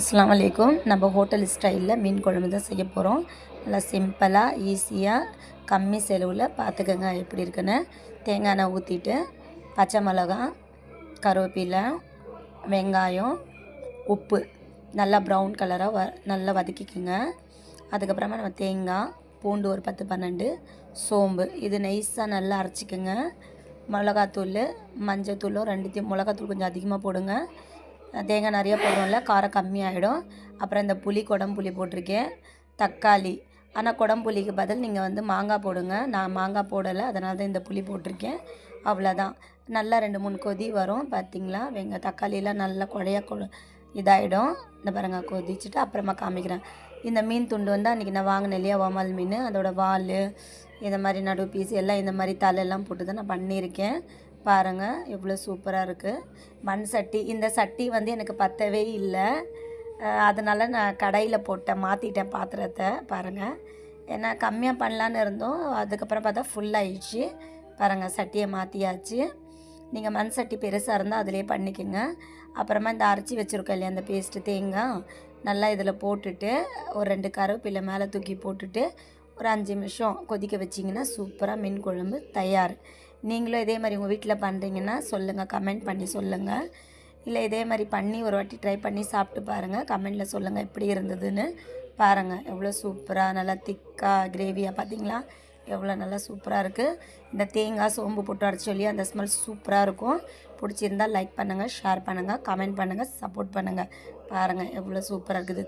அஸ்லாம் வலைக்கும் நம்ம ஹோட்டல் ஸ்டைலில் மீன் குழம்பு தான் செய்ய போகிறோம். நல்லா சிம்பிளாக ஈஸியாக கம்மி செலவில் பார்த்துக்கோங்க எப்படி இருக்குன்னு. தேங்காய் எண்ணெய் ஊற்றிட்டு பச்சை மிளகா கருவேப்பிலை வெங்காயம் உப்பு நல்லா ப்ரௌன் கலராக வ நல்லா வதக்கிக்கோங்க. அதுக்கப்புறமா நம்ம தேங்காய் பூண்டு ஒரு பத்து பன்னெண்டு சோம்பு இது நைஸாக நல்லா அரைச்சிக்கோங்க. மிளகாத்தூள் மஞ்சத்தூளும் ரெண்டுத்தையும் மிளகாத்தூள் கொஞ்சம் அதிகமாக போடுங்க. தேங்காய் நிறைய போடுறோம்ல காரம் கம்மியாயிடும். அப்புறம் இந்த புளி குடம்புளி போட்டிருக்கேன். தக்காளி. ஆனால் குடம்புளிக்கு பதில் நீங்கள் வந்து மாங்காய் போடுங்க. நான் மாங்காய் போடலை அதனால தான் இந்த புளி போட்டிருக்கேன். அவ்வளோதான். நல்லா ரெண்டு மூணு கொதி வரும் பார்த்தீங்களா? வெங்க தக்காளியெல்லாம் நல்லா குழைய கொ இதாகிடும் இந்த பாருங்க கொதிச்சுட்டு அப்புறமா காமிக்கிறேன். இந்த மீன் துண்டு வந்து அன்றைக்கி நான் வாங்கினேன் இல்லையா வமல் மீன். அதோட வால் இந்த மாதிரி நடு பீஸ் எல்லாம் இந்த மாதிரி தலையெல்லாம் போட்டு தான் நான் பண்ணியிருக்கேன். பாருங்கள் எவ்வளோ சூப்பராக இருக்குது மண் சட்டி இந்த சட்டி வந்து எனக்கு பத்தவே இல்லை. அதனால் நான் கடையில் போட்டேன் மாற்றிட்டேன் பாத்திரத்தை பாருங்கள் ஏன்னா கம்மியாக பண்ணலான்னு இருந்தோம். அதுக்கப்புறம் பார்த்தா ஃபுல்லாகிடுச்சு பாருங்கள் சட்டியை மாற்றியாச்சு நீங்கள் மண் சட்டி பெருசாக இருந்தால் அதிலே பண்ணிக்கோங்க. அப்புறமா இந்த அரைச்சி வச்சுருக்கோம் இல்லையா அந்த பேஸ்ட்டு தேங்காய் நல்லா இதில் போட்டுட்டு ஒரு ரெண்டு கருவேப்பிலை மேலே தூக்கி போட்டுட்டு ஒரு அஞ்சு நிமிஷம் கொதிக்க வச்சிங்கன்னா சூப்பராக மீன் குழம்பு தயார். நீங்களும் இதே மாதிரி உங்கள் வீட்டில் பண்ணுறீங்கன்னா சொல்லுங்கள் கமெண்ட் பண்ணி சொல்லுங்கள் இல்லை இதே மாதிரி பண்ணி ஒரு வாட்டி ட்ரை பண்ணி சாப்பிட்டு பாருங்கள் கமெண்டில் சொல்லுங்கள் எப்படி இருந்ததுன்னு பாருங்கள் எவ்வளோ சூப்பராக நல்லா திக்காக கிரேவியாக பார்த்தீங்களா எவ்வளோ நல்லா சூப்பராக இருக்குது இந்த தேங்காய் சோம்பு போட்டு அரைச்சி சொல்லி அந்த ஸ்மெல் சூப்பராக இருக்கும். பிடிச்சிருந்தால் லைக் பண்ணுங்கள் ஷேர் பண்ணுங்கள் கமெண்ட் பண்ணுங்கள் சப்போர்ட் பண்ணுங்கள் பாருங்கள் எவ்வளோ சூப்பராக இருக்குது.